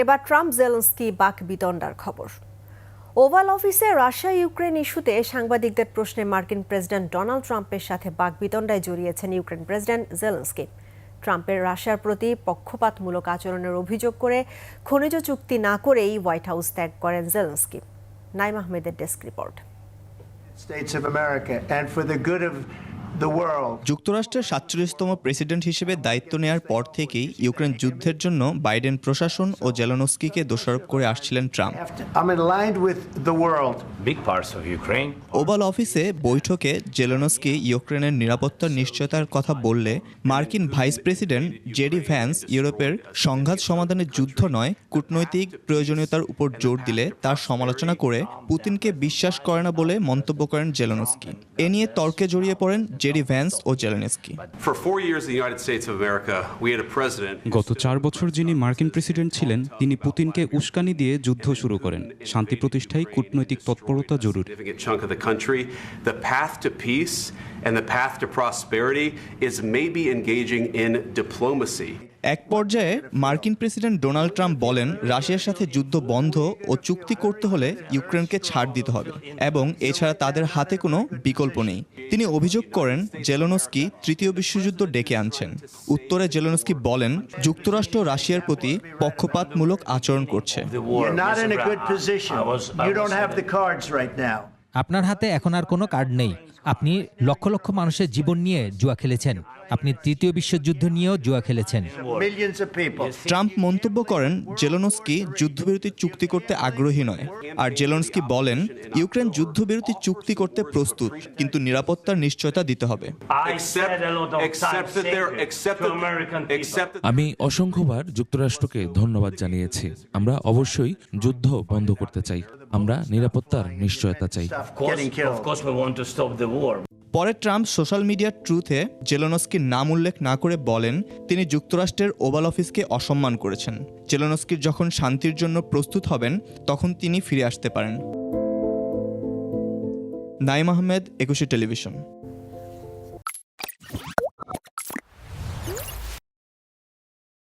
এবার Trump, Zelensky, বাক বিতণ্ডার খবর। ওভাল অফিসে রাশিয়া ইউক্রেন ইস্যুতে সাংবাদিকদের প্রশ্নে মার্কিন প্রেসিডেন্ট ডোনাল্ড ট্রাম্পের সাথে বাকবিতণ্ডায় জড়িয়েছেন ইউক্রেন প্রেসিডেন্ট জেলেন্সকি। ট্রাম্পের রাশিয়ার প্রতি পক্ষপাতমূলক আচরণের অভিযোগ করে খনিজ চুক্তি না করেই হোয়াইট হাউস ত্যাগ করেন জেলেন্সকি। নাইম আহমেদের desk report. States of America, and for the good of. যুক্তরাষ্ট্রের সাতচল্লিশতম প্রেসিডেন্ট হিসেবে দায়িত্ব নেয়ার পর থেকেই ইউক্রেন যুদ্ধের জন্য বাইডেন প্রশাসন ও জেলানস্কিকে দোষারোপ করে আসছিলেন ট্রাম্প. ওভাল অফিসে বৈঠকে জেলেনস্কি ইউক্রেনের নিরাপত্তার নিশ্চয়তার কথা বললে মার্কিন ভাইস প্রেসিডেন্ট জেডি ভ্যান্স ইউরোপের সংঘাত সমাধানের যুদ্ধ নয় কূটনৈতিক প্রয়োজনীয়তার উপর জোর দিলে তার সমালোচনা করে পুতিনকে বিশ্বাস করে না বলে মন্তব্য করেন জেলেনস্কি। এ নিয়ে তর্কে জড়িয়ে পড়েন জেডি ভ্যান্স ও জেলেনস্কি. গত চার বছর যিনি মার্কিন প্রেসিডেন্ট ছিলেন তিনি পুতিনকে উস্কানি দিয়ে যুদ্ধ শুরু করেন শান্তি প্রতিষ্ঠায় কূটনৈতিক তৎপরতা জরুরি and the path to prosperity is maybe engaging in diplomacy. এক পর্যায়ে মার্কিন প্রেসিডেন্ট ডোনাল্ড ট্রাম্প বলেন রাশিয়ার সাথে যুদ্ধ বন্ধ ও চুক্তি করতে হলে ইউক্রেনকে ছাড় দিতে হবে এবং এছাড়া তাদের হাতে কোনো বিকল্প নেই। তিনি অভিযোগ করেন জেলোনস্কি তৃতীয় বিশ্বযুদ্ধ ডেকে আনছেন। উত্তরে জেলোনস্কি বলেন যুক্তরাষ্ট্র রাশিয়ার প্রতি পক্ষপাতমূলক আচরণ করছে। আপনার হাতে এখন আর কোনো কার্ড নেই। আপনি লক্ষ লক্ষ মানুষের জীবন নিয়ে জুয়া খেলেছেন। আপনি তৃতীয় বিশ্বযুদ্ধ নিয়েও জুয়া খেলেছেন. ট্রাম্প মন্তব্য করেন জেলোনস্কি যুদ্ধবিরতি চুক্তি করতে আগ্রহী নয়। আর জেলোনস্কি বলেন ইউক্রেন যুদ্ধবিরতি চুক্তি করতে প্রস্তুত কিন্তু নিরাপত্তার নিশ্চয়তা দিতে হবে। আমি অসংখ্যবার যুক্তরাষ্ট্রকে ধন্যবাদ জানিয়েছি। আমরা অবশ্যই যুদ্ধ বন্ধ করতে চাই। আমরা নিরাপত্তার নিশ্চয়তা চাই. পরে ট্রাম্প সোশ্যাল মিডিয়ার ট্রুথে জেলোনস্কির নাম উল্লেখ না করে বলেন তিনি যুক্তরাষ্ট্রের ওভাল অফিসকে অসম্মান করেছেন। জেলোনস্কির যখন শান্তির জন্য প্রস্তুত হবেন তখন তিনি ফিরে আসতে পারেন। নাইম আহমেদ একুশে টেলিভিশন।